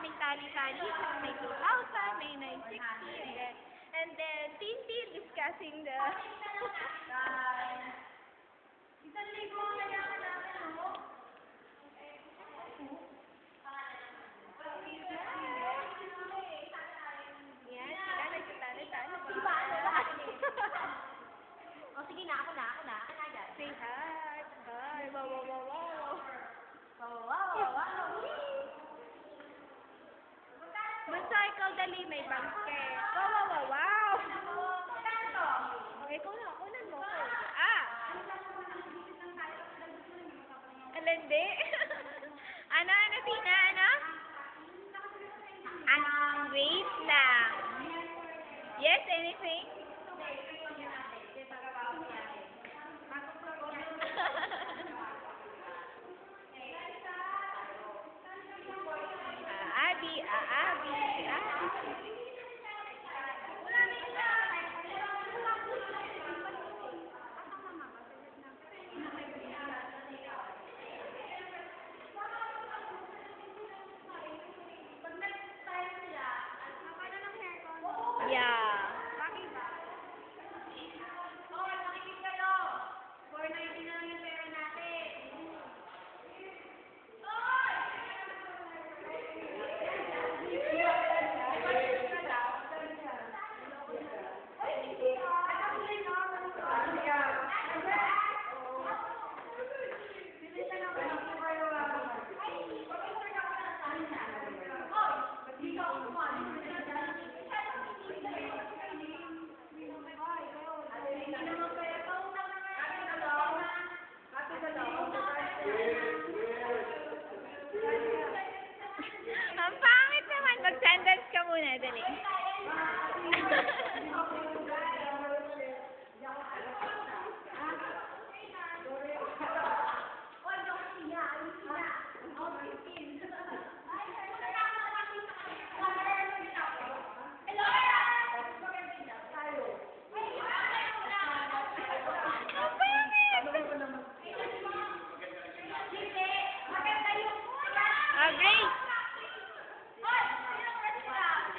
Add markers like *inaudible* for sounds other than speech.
daming tali-tali. May 2,000, may 960, and then, and then, Tintin discussing the... Isang libo ang kailangan namin, no? Yan, sila nagtatali-tali. Iba, iba. O sige na, ako na, ako na. Na. Say hi. Hi. Wow, wow, wow, wow. Wow, wow, wow, wow. Actually, may basket. Wow, wow, wow, wow! Okay, kung na, kunan mo. Ah! Alandi? *laughs* ano, ano, Tina, ano? Ano, wait lang. Yes, anything? Yeah. Sandals ka muna, dali. Ah, Grace!